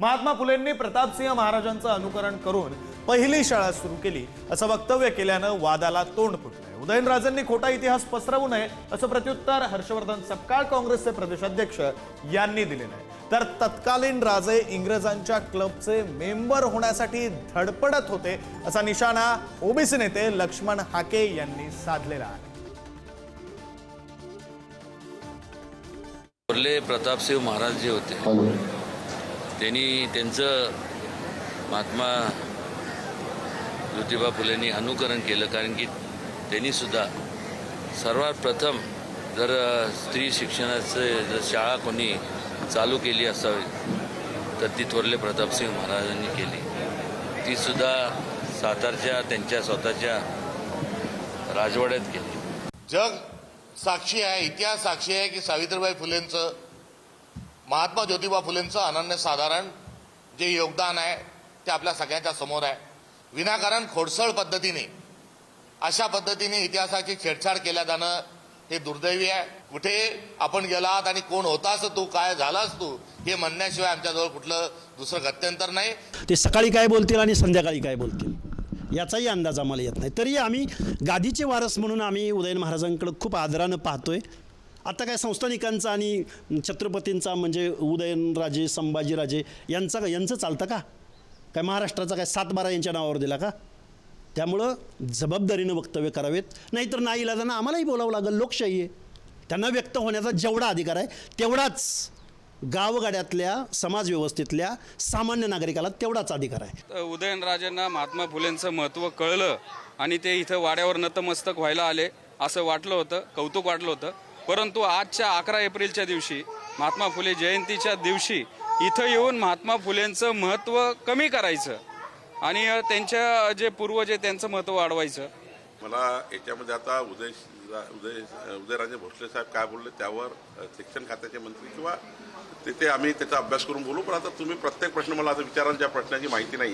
महात्मा फुलेंनी प्रतापसिंह महाराजांचं अनुकरण करून पहिली शाळा सुरू केली असं वक्तव्य केल्यानं वादाला तोंड फुटलंय. उदयनराजेंनी खोटा इतिहास पसरवू नये असं प्रत्युत्तर हर्षवर्धन सपकाळ काँग्रेसचे प्रदेशाध्यक्ष यांनी दिलेलं आहे तर तत्कालीन राजे इंग्रजांच्या क्लबचे मेंबर होण्यासाठी धडपडत होते असा निशाणा ओबीसी नेते लक्ष्मण हाके यांनी साधलेला आहे. प्रतापसिंह महाराज जे होते त्यांनी त्यांचं महात्मा ज्योतिबा फुलेंनी अनुकरण केलं कारण की त्यांनीसुद्धा सर्वात प्रथम जर स्त्री शिक्षणाचं जर शाळा कोणी चालू केली असावी तर ती थोरले प्रतापसिंह महाराजांनी केली. तीसुद्धा सातारच्या त्यांच्या स्वतःच्या राजवाड्यात केली. जग साक्षी आहे इतिहास साक्षी आहे की सावित्रीबाई फुलेंचं महात्मा ज्योतिबा फुलेंचं अनन्यसाधारण जे योगदान आहे ते आपल्या सगळ्यांच्या समोर आहे. विनाकारण खोडसळ पद्धतीने अशा पद्धतीने इतिहासाची छेडछाड केल्या जाणं हे दुर्दैवी आहे. कुठे आपण गेलात आणि कोण होतास तू काय झालास तू हे म्हणण्याशिवाय आमच्याजवळ कुठलं दुसरं गत्यंतर नाही. ते सकाळी काय बोलतील आणि संध्याकाळी काय बोलतील याचाही अंदाज आम्हाला येत नाही. तरी आम्ही गादीचे वारस म्हणून आम्ही उदयन महाराजांकडे खूप आदरानं पाहतोय. आता काय संस्थानिकांचा आणि छत्रपतींचा म्हणजे उदयनराजे संभाजीराजे यांचा यांचं चालतं का? काय महाराष्ट्राचा काय सातबारा यांच्या नावावर दिला का? त्यामुळं जबाबदारीनं वक्तव्य करावेत. नाहीतर नाही इलाजानं आम्हालाही बोलावं लागेल लोकशाही आहे. त्यांना व्यक्त होण्याचा जेवढा अधिकार आहे तेवढाच गावगाड्यातल्या समाजव्यवस्थेतल्या सामान्य नागरिकाला तेवढाच अधिकार आहे. उदयनराजेंना महात्मा फुलेंचं महत्त्व कळलं आणि ते इथं वाड्यावर नतमस्तक व्हायला आले असं वाटलं होतं कौतुक वाटलं होतं. परंतु आजच्या अकरा एप्रिलच्या दिवशी महात्मा फुले जयंतीच्या दिवशी इथं येऊन महात्मा फुलेंचं महत्त्व कमी करायचं आणि त्यांच्या जे पूर्वज आहे त्यांचं महत्त्व वाढवायचं. मला याच्यामध्ये आता उदय उदय उदयराजे भोसले साहेब काय बोलले त्यावर शिक्षण खात्याचे मंत्री किंवा तिथे आम्ही त्याचा अभ्यास करून बोलू पण आता तुम्ही प्रत्येक प्रश्न मला आता विचारांच्या प्रश्नाची माहिती नाही.